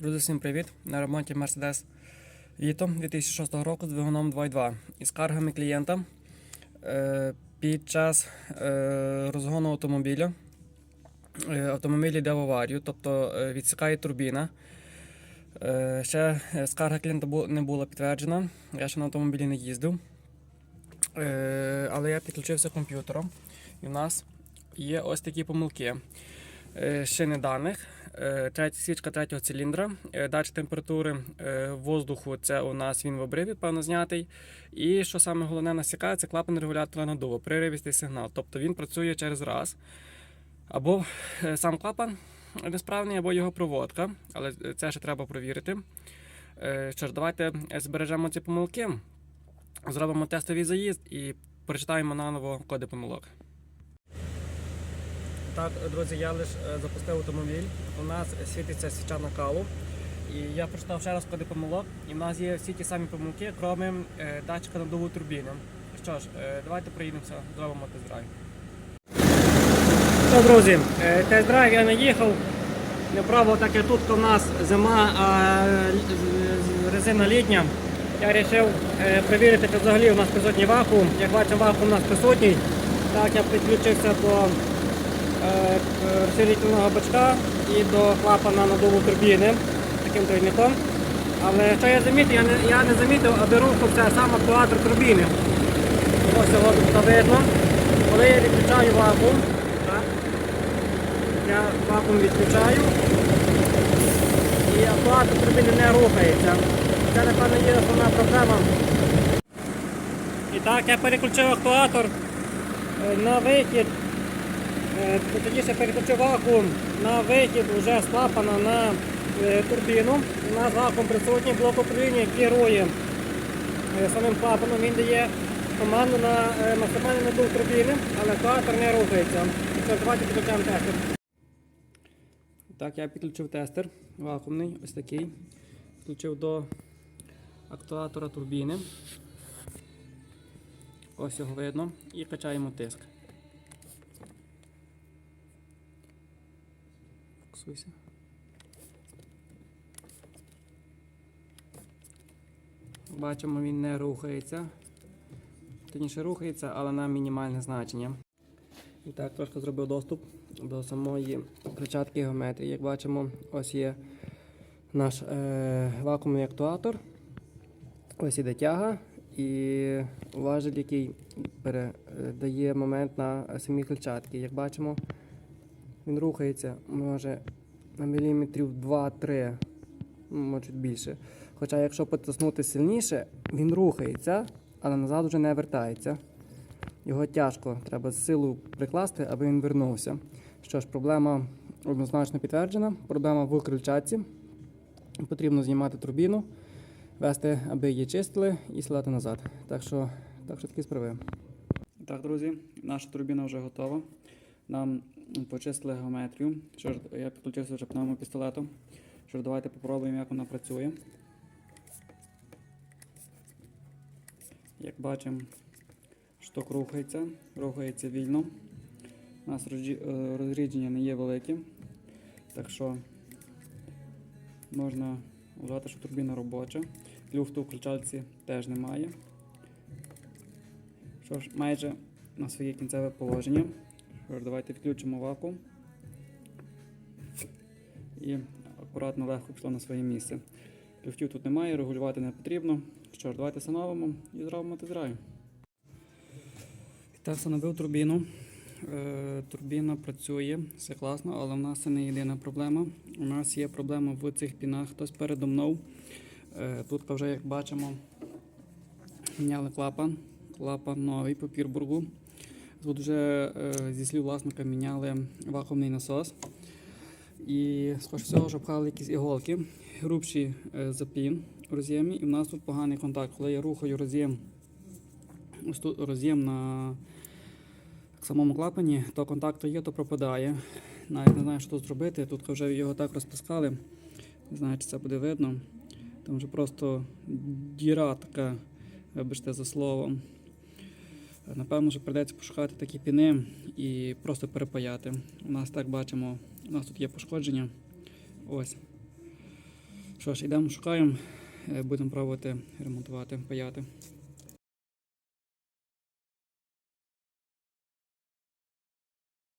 Друзі, всім привіт! На ремонті Mercedes Vito 2006 року з двигуном 2.2 і скаргами клієнта е, під час е, розгону автомобіля. Е, автомобіль йде в аварію, тобто відсікає турбіна. Ще скарга клієнта не була підтверджена. Я ще на автомобілі не їздив. Але я підключився комп'ютером, і в нас є ось такі помилки. Е, Шини даних, свічка третього циліндра, е, температури е, воздуху, це у нас він в обриві, певно, знятий. І що саме головне насікає, це клапан регулятора надуву, приривістий сигнал. Тобто він працює через раз. Або е, сам клапан несправний, або його проводка, але це ще треба провірити. Е, Що ж, давайте збережемо ці помилки, зробимо тестовий заїзд і прочитаємо наново коди помилок. Так, друзі, я лише запустив автомобіль. У нас світиться свіча на каву. І я прочитав ще раз коди помилок. І в нас є всі ті самі помилки, крім е, датчика надуву турбіни. Що ж, е, давайте проїдемося, зробимо тест-драйв. Що, друзі, е, тест-драйв я не їхав. Не так як тут у нас зима, а е, резина літня. Я вирішив е, перевірити, чи взагалі у нас присутній вакуум. Як бачимо, вакуум у нас присутній. Так, я підключився е, розширительного бачка і до клапана надуву турбіни таким тройником. Але що я замітив, я не, я не замітив, аби рухався сам актуатор турбіни. Ось його тут видно. Коли я відключаю вакуум, так, я вакуум відключаю і актуатор турбіни не рухається. Це, напевно, є основна проблема. І так, я переключив актуатор е, на вихід. Е, Тоді ще переключив вакуум на вихід вже з клапана на е, турбіну. У нас вакуум присутній, блок управління керує е, самим клапаном. Він дає команду на максимальний надув турбіни, але актуатор не рухається. Давайте підключаємо тестер. Так, я підключив тестер вакуумний, ось такий. Підключив до актуатора турбіни. Ось його видно. І качаємо тиск. Фокусуйся. Бачимо, він не рухається. Точніше рухається, але на мінімальне значення. І так, трошки зробив доступ до самої кричатки геометрії. Як бачимо, ось є наш е, вакуумний актуатор. Ось іде тяга і важель, який передає момент на самі клетчатки. Як бачимо, він рухається може на міліметрів 2-3, ну, може більше. Хоча, якщо потиснути сильніше, він рухається, але назад вже не вертається. Його тяжко треба з силу прикласти, аби він вернувся. Що ж, проблема однозначно підтверджена. Проблема в крильчатці. Потрібно знімати турбіну, вести, аби її чистили і сідати назад. Так що, так що такі справи. Так, друзі, наша турбіна вже готова. Нам почистили геометрію. Що ж, я підключився вже пневмопістолетом. Що ж, давайте попробуємо, як вона працює. Як бачимо, шток рухається, рухається вільно. У нас е, розрідження не є великі, так що можна вважати, що турбіна робоча. Люфту в включалці теж немає. Що ж, майже на своє кінцеве положення. Ж, давайте відключимо вакуум. І акуратно легко пішло на своє місце. Люфтів тут немає, регулювати не потрібно. Що ж, давайте встановимо і зробимо тест-драйв. Так, встановив турбіну. Е, турбіна працює, все класно, але в нас це не єдина проблема. У нас є проблема в цих пінах. Хтось передо мною. Е, тут вже, як бачимо, міняли клапан. Клапан новий по пірбургу. Тут вже е, зі слів власника міняли вакуумний насос. І схоже всього, що пхали якісь іголки, грубші е, запін у роз'ємі, і в нас тут поганий контакт. Коли я рухаю роз'єм, роз'єм на самому клапані, то контакту є, то пропадає. Навіть не знаю, що тут зробити. Тут вже його так розтискали. Не знаю, чи це буде видно. Там вже просто діра така, вибачте за словом. Напевно, що прийдеться пошукати такі піни і просто перепаяти. У нас так бачимо, у нас тут є пошкодження. Ось. Що ж, йдемо, шукаємо, е, будемо пробувати ремонтувати, паяти.